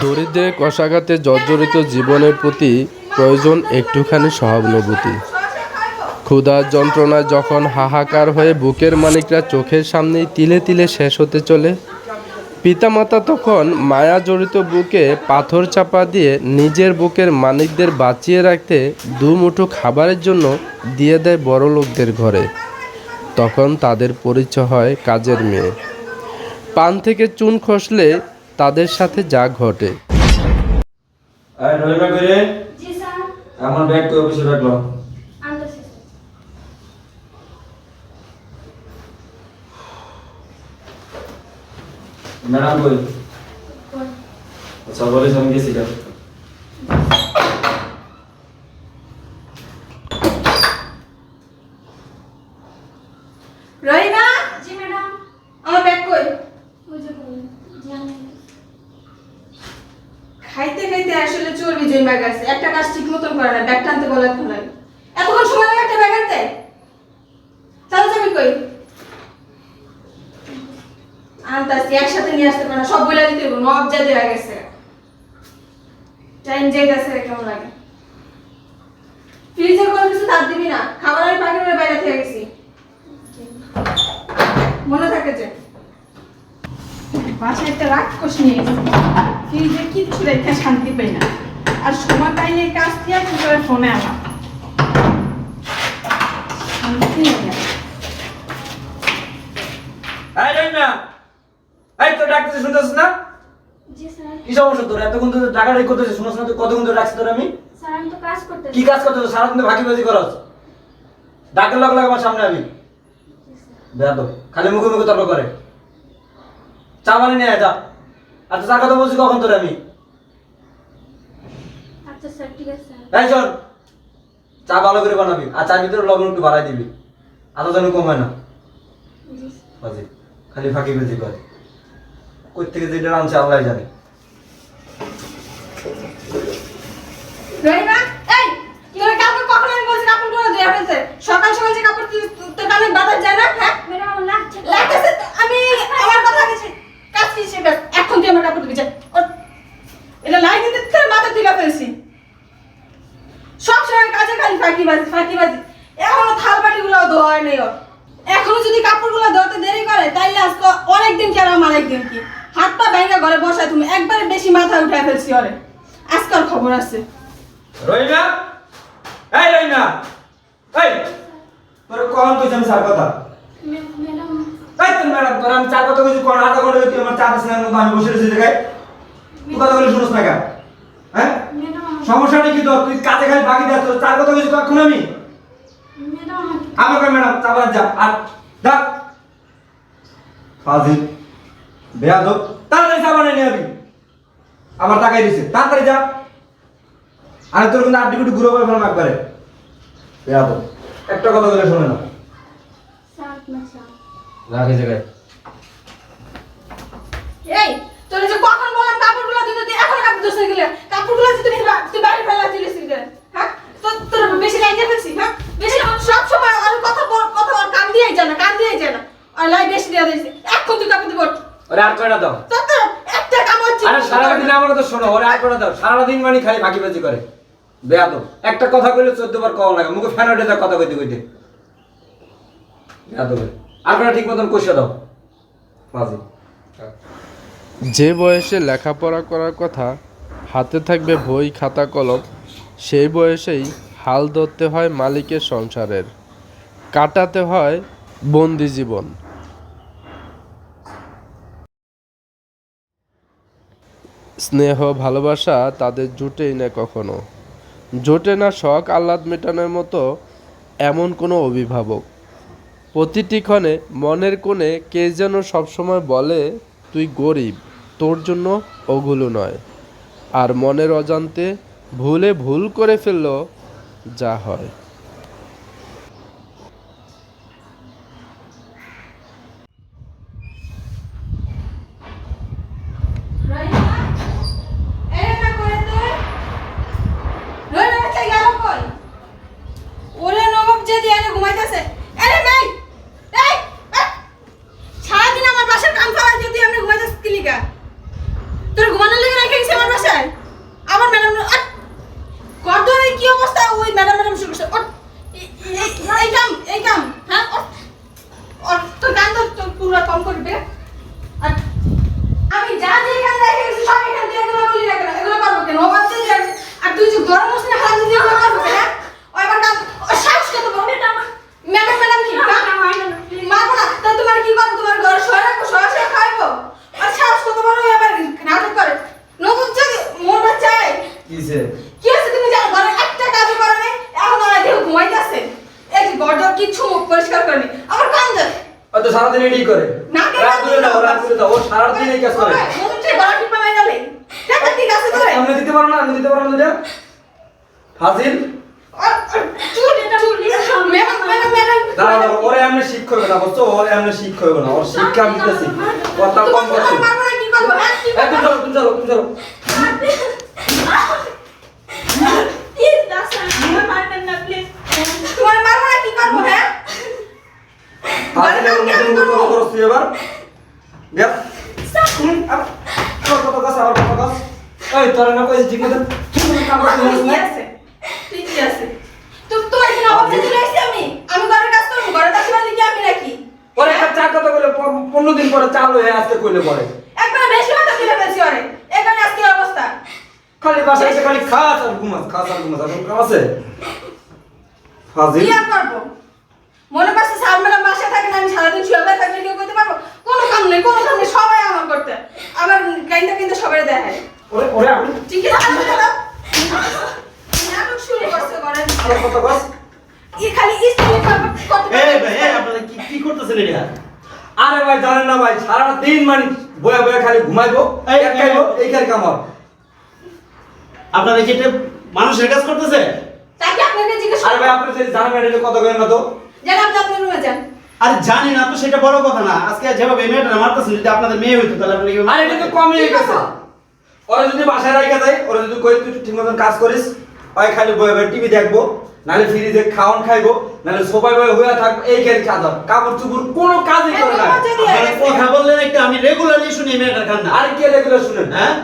দরিদ্রের কষাঘাতে জর্জরিত জীবনের প্রতি প্রয়োজন একটুখানি সহানুভূতি। ক্ষুধার যন্ত্রণায় যখন হাহাকার হয়ে বুকের মালিকরা চোখের সামনেই তিলে তিলে শেষ হতে চলে, পিতামাতা তখন মায়া জড়িত বুকে পাথর চাপা দিয়ে নিজের বুকের মানিকদের বাঁচিয়ে রাখতে দু মুঠো খাবারের জন্য দিয়ে দেয় বড় লোকদের ঘরে। তখন তাদের পরিচয় হয় কাজের মেয়ে। পান থেকে চুন খসলে তাদের সাথে যা ঘটে। আমার ব্যাগ তো অফিসে ম্যাডাম কই? আচ্ছা বলিস আমি গেছিলাম রহিমা জি ম্যাডাম আমার ব্যাগ কই ওই যে বলুন জি আমি খাইতে খাইতে আসলে চর্বি জমা গেছে। একটা কাজ ঠিক মতন করে না, ব্যাগ টানতে বলে তো এতক্ষণ সময় লাগে একটা ব্যাগ আনতে? চালু যাবি কই? আনতাছি, একসাথে নিয়ে আসতে পারে সব বলে দিতে নব যা দেওয়া গেছে। টাইম যাইতেছে কেমন লাগে? ফ্রিজের কোনো কিছু তার দিবি না, খাবার আমি পাখির বাইরে থেকে গেছি। মনে থাকে যে বাসায় একটা রাক্ষস নিয়ে ফ্রিজে কিচ্ছু রেখে শান্তি পাই না। আর সময় কাজ দিয়ে কি করে ফোনে আমার। শান্তি নেই এই তো ডাকতেছে শুনতেছিস না? কি সমস্যা তোর? এতক্ষণ তো ডাকাডাকি করতেছিস শুনছ না তুই কতক্ষণ ধরে রাখছি তোর আমি? স্যার আমি তো কাজ করতেছি। কি কাজ করতেছিস? সারাদিন তো ভাগিবাজি করস। ডাকের লগ লাগ আমার সামনে আমি খালি মুখে মুখে তর্ক করে। চা বানি নিয়ে যা। আচ্ছা চা কথা বলছি কখন তোর আমি? আচ্ছা স্যার ঠিক আছে এই শোন চা ভালো করে বানাবি আর চার ভিতরে লবণ একটু বাড়াই দিবি। আদা যেন কমায় না। বাজি খালি ফাঁকি বেজি। করে কই থেকে যেটা আনছে আল্লাহ জানে। রহিমা এই তোর কাপড় কখন আমি বলছি কাপড়গুলো ধুয়ে ফেলতে সকাল সকাল যে কাপড় তুই তোর কানে বাতাস যায় না হ্যাঁ ম্যাডাম আমার লাগছে তো। লাগতেছে তো, আমি আমার কথা গেছে কাজ কি সেটা এখন তুই আমার কাপড় ধুবি যা ওঠ। এটা লাইন দিতে তোর মাথা তুলে ফেলছি সব সময় কাজে খালি ফাঁকি বাজি ফাঁকি বাজি এখনও থাল বাটি গুলো ধোয়া হয় নাই ওর এখনও যদি কাপড়গুলো ধোয়াতে দেরি করে তাইলে আজকে অনেকদিন কেন আমার একদিন কি হাত পা ভেঙে ঘরে বসায় তুমি একবারে বেশি মাথা উঠায় ফেলছি ওরে। আজকাল খবর আছে। রহিনা এই রহিনা এই! তোর কখন কইছ আমি চার কথা? ম্যাডাম এই তোর ম্যাডাম তোর আমি চার কথা কইছি কোন আধা ঘণ্টা তুই আমার মতো আমি বসে রয়েছি দেখাই তুই কথা বলে শুনোস না কেন? হ্যাঁ? ম্যাডাম আমার- সমস্যাটা কি তোর? তুই কাজে খালি বাকি দেখ তোর চার কথা কইছি কখন আমি? ম্যাডাম আমাকে ম্যাডাম? চা বানান যা আর ডাক ফাজিল। বেয়াদব তাড়াতাড়ি চা বানাই নিয়ে আবি। আমার টাকাই দিছে। তাড়াতাড়ি যা। তোর কিন্তু আড্ডি কুটি ঘুরে ফেলাম একবারে। বেয়াদব একটা কথা বলে শোনে না। রাখে জায়গায় এই তোর যে কখন বললাম কাপড়গুলো দিতে তুই এখন কাপড় ধুতে গেলে কাপড়গুলো বা- তুই বাইরে ফেলা দিলিস? হ্যাঁ? তো তোর বেশি লাইনে ফেলছি হ্যাঁ? বেশি সব সময় আর কথা বল- কথা আর কান দিয়েই যায় না কান দিয়েই যায় না। আর লাই বেশি দিয়ে দিয়েছি এখন তুই কাপড় দিব ওরে আর কয়টা দাও? একটা কাম হচ্ছে। আরে সারাদিন আমার কথা শোনো ওরে আর কয়টা দাও? সারাদিন মানে খালি ফাঁকিবাজি করে। বেয়াদব। একটা কথা কইলে চোদ্দ বার কওয়া লাগে মুখে ফ্যান ওঠে কথা কইতে কইতে। আর কয়টা ঠিক মতন কষে দাও? ফাজিল যে বয়সে লেখাপড়া করার কথা হাতে থাকবে বই খাতা কলম সেই বয়সেই হাল ধরতে হয় মালিকের সংসারের। কাটাতে হয় বন্দি জীবন। স্নেহ, ভালোবাসা তাদের জুটেই না কখনো। জোটে না শখ, আহ্লাদ মেটানোর মতো এমন কোনো অভিভাবক। প্রতিটি ক্ষণে মনের কোণে কে যেন সবসময় বলে, তুই গরিব, তোর জন্য ওগুলো নয়। আর মনের অজান্তে ভুলে ভুল করে ফেলল যা হয় রহিমা এই না করে তুই রহিমা বাচ্চা গেল কই ওরে নবাব যে দিয়ে ঘুমাইতেছে আরে ভাই এই এই! সারাদিন আমার বাসার কাম করা যদি মুখ পরিষ্কার করেনি আমার কান যায় ও তো সারাদিন এটাই করে না, কেন রাত করে দাও রাত করে দাও ও সারাদিন এই কাজ করে মনুষ্যের গলা টিপা মাই গেলে টাকা ঠিক আছে তোরে আমরা দিতে পারো না আমি দিতে পারো না ফাজিল আর আর ওরে এমনি শিক্ষা হবে না বুঝছ ওরে না ওর শিক্ষা আমি দিতেছি কথা কম করছি না হ্যাঁ তুমি চলো তুমি চলো তুমি চলো প্লিজ না স্যার আমার মারবেন না প্লিজ তোমার মারবো না কি করব হ্যাঁ ফাজিল এমন নতুন নতুন কথা করছ তুই এবার। দেখ হুম, আবার। আবার কথা আবার কথা কস এই তোর না কইছিস ঠিক মতো ঠিক কাম করতে জানিস না আছে। ঠিকই আছে। তো এখানে অবস্থা চলে আসছি আমি? আমি ঘরের কাজ করব ঘরের কাজ করলে কি আমি নাকি? ওরে একটা চা কথা বলে পনেরো দিন পরে চালু হয়ে আজকে কইলে পরে। একবার বেশি কথা তুলে ফেলছি ওরে। এখানে আজকে অবস্থা? খালি বাসায় এসে খালি খাস আর ঘুমাস খাস আর ঘুমাস আর কাম আছে? ফাজিল। কি আর করব? মনে করছে সার ম্যাডাম বাসায় থাকেন আমি সারাদিন শুয়ে বসে থাকলে কেউ করতে পারব? কোনো কাম নেই কোনো কাম নেই সবাই আমার করতে। আমার গাইনটা কিন্তু সবাই দেখায়। ওরে ওরে আমি ঠিক আছে নাটক শুরু করছে ঘরের আবার কথা ই খালি স্ত্রী করতে এই ভাই আপনারা কি কি করতেছেন এটা? আরে ভাই জানেন না ভাই দিন মানে বয়া বয়া খালি ঘুমাইবো এই, এক খাইবো এই খালি কামার আপনারা কি এটা মানুষের কাজ করতেছে? তাকে আপনাকে জিজ্ঞেস আরে ভাই আপনি জানেন এটা কত করেন না তো? যান আপনি আপনার রুমে যান। আরে জানি না তো সেটা বড় কথা না। আজকে যেভাবে মেয়েটা মারতেছেন যদি আপনাদের মেয়ে হইতো তাহলে আপনি কি আরে এটা তো হয়ে গেছে। ওরা যদি বাসায় রাখা যায় ওরা যদি কই তুই ঠিক মতন কাজ করিস ওই খালি টিভি দেখব নাহলে ফ্রিজে খাওয়ান খাইবো নাহলে সোফায় বয়ে হয়ে থাকব এই খালি হবে কাপড় চুপড় কোনো কাজই করে না। কথা বললেন একটা আমি রেগুলারলি শুনি মেয়েটার কান্না। আর কি রেগুলার শুনেন? হ্যাঁ?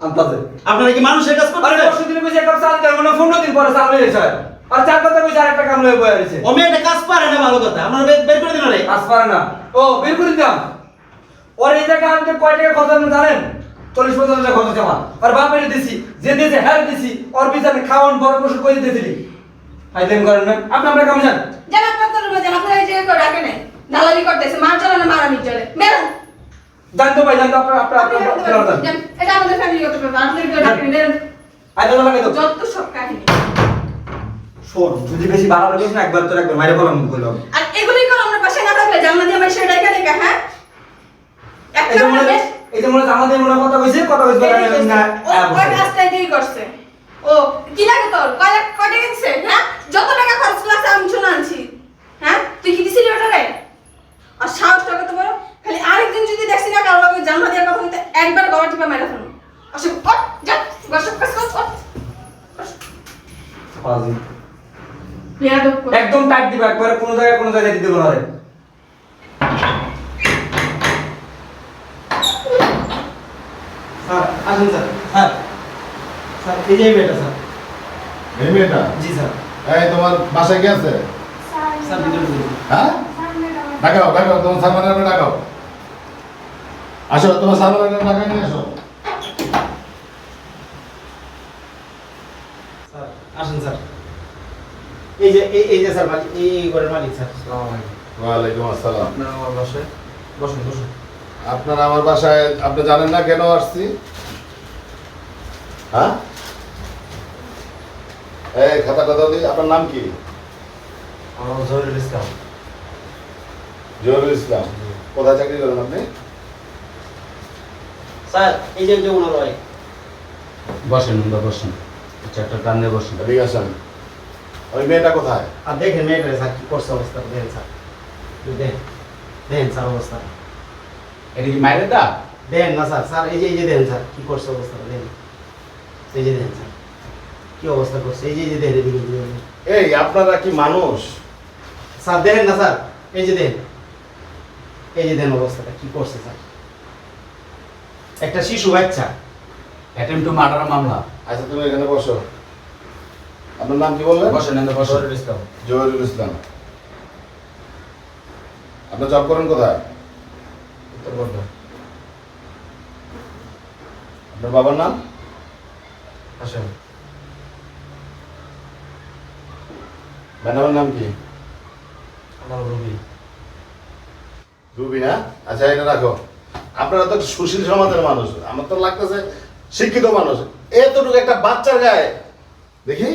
আন্তাজে আপনারা কি মানুষের কাজ আরে দিন কইছে একটা চাল দেব না পনেরো দিন পরে চাল হয়ে যায় আর চার কথা কইছে আরেকটা কাম লয়ে বয়ে রয়েছে। ও মেয়েটা কাজ পারে না ভালো কথা। আমরা বের করে দিন রে। কাজ পারে না। ও বের করে দিলাম। ওর এই জায়গায় আমাকে কয় টাকা খরচ জানেন? চল্লিশ পঞ্চাশ টাকা খরচ আমার। আর বাপের দিছি যে দিয়েছে হ্যাঁ দিছি ওর পিছনে খাওয়ান বড় বসে করে দিতেছিলি ফাইজলাম করেন না। আপনি আমরা কাম যান। যান আপনার যান। আপনার এই জায়গায় কেউ রাখে দালালি করতেছে মার চলে না মারামি চলে বেরোন জান তো ভাই জান তো আপনার আপনার আপনার আপনার এটা আমাদের ফ্যামিলিগত ব্যাপার আপনি রাখেন তো যত সব কাহিনী। শোন যদি বেশি বাড়াবার করিস না একবার তোর একবার মাইরে বলাম কইলাম আর এগুলোই করো আমরা বাসায় না থাকলে জানলা দিয়ে আমার সেটা এখানে দেখা হ্যাঁ? একটা মনে এই যে মনে জানা দিয়ে মনে কথা কইছে কথা কইছে না ওই কাজটা এটাই করছে। ও কি লাগে তোর? কয় লাখ কয় টাকা দিছে হ্যাঁ? যত টাকা খরচ লাগছে আমি শুনে আনছি। হ্যাঁ? তুই কি দিছিলি ওটারে? আর সাহস টাকা তো বড়? খালি আরেকদিন যদি দেখছি না কারও লগে জানলা দিয়ে কথা বলতে একবার গলা টিপা মেরে ফেলো ওঠ যা বসব কাজ কর ফাজিল। একদম টাইট দিবা একবারে কোনো জায়গায় কোনো জায়গায় দিতে বলা রে। স্যার আসুন স্যার। স্যার স্যার এই যে মেয়েটা স্যার। এই মেয়েটা? জি স্যার। এই তোমার বাসায় কে আছে? স্যার স্যার ভিতরে হ্যাঁ? ডাকাও ডাকাও তোমার ডাকাও। আসো তোমার নিয়ে আসো। আসুন স্যার। এই যে এই যে স্যার মালিক এই এই ঘরের মালিক স্যার। ওয়ালাইকুম আসসালাম। আপনার আমার বাসায়? বসুন বসুন। আপনারা আমার বাসায় আপনি জানেন না কেন আসছি? হ্যাঁ? এই খাতা কথা দিই আপনার নাম কি? আমার জরুরি ইসলাম। জহুরুল ইসলাম। কোথায় চাকরি করেন আপনি? স্যার এই যে ওনার বসেন আমরা বসেন। একটা টানে বসেন। এদিকে আসেন। ওই মেয়েটা কোথায়? আর দেখেন মেয়েটা স্যার কি করছে অবস্থা দেখেন স্যার। দেখেন স্যার অবস্থা। এটা কি মায়ের দা দেখেন না স্যার স্যার এই যে এই যে দেখেন স্যার কি করছে অবস্থা দেখেন। এই যে দেখেন স্যার কি অবস্থা করছে এই যে এই যে দেখেন। এই আপনারা কি মানুষ? স্যার দেখেন না স্যার এই যে দেখেন। এই যে দেখেন অবস্থাটা কি করছে স্যার। একটা শিশু বাচ্চা। অ্যাটেম্প টু মার্ডার মামলা। আচ্ছা তুমি এখানে বসো। আপনার নাম কি বললেন? জরুরি ইসলাম। জহুরুল ইসলাম। আপনি জব করেন কোথায়? আপনার বাবার নাম? আসেন ম্যাডামের নাম কি? আমার রবি। রুবি না? আচ্ছা এটা রাখো। আপনারা তো সুশীল সমাজের মানুষ। আমার তো লাগতেছে শিক্ষিত মানুষ। এতটুকু একটা বাচ্চার গায়ে। দেখি।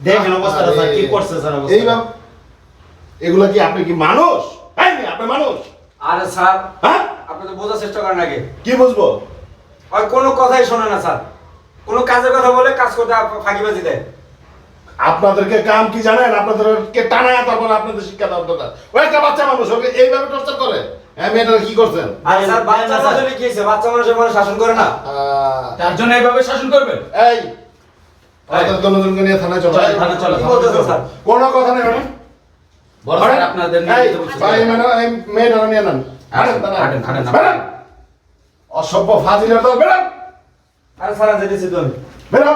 দেখেন অবস্থাটা স্যার কি করছে স্যার এই অবস্থা? বাপ- এগুলা কি আপনি কি মানুষ? হ্যাঁ আপনি মানুষ? আরে স্যার হ্যাঁ? আপনি তো বোঝার চেষ্টা করেন আগে। কি বুঝব? আর কোনো কথাই শোনে না স্যার। কোনো কাজের কথা বলে কাজ করতে ফাঁকিবাজি দেয়। আপনাদেরকে কাম কি জানেন? আপনাদেরকে টানায় তারপর আপনাদের শিক্ষা দেওয়ার দরকার। ও একটা বাচ্চা মানুষ ওকে এইভাবে টর্চার করে? হ্যাঁ মেয়েটা কি করছেন? আর স্যার বাচ্চা মানুষ কি হয়েছে? বাচ্চা মানুষের মানুষ শাসন করে না? তার জন্য এইভাবে শাসন করবেন? এই আমাদের দুজনকে নিয়ে থানায় চলো। চলো, থানায় চলো। কোনো কথা নেই ম্যাডাম। বড় আপনাদের নিয়ে ম্যাডাম, মেয়েটা নিয়ে নেন। অসভ্য ফাজিলের দল বেরো আরে সারা যেতেছি তো আমি বেরো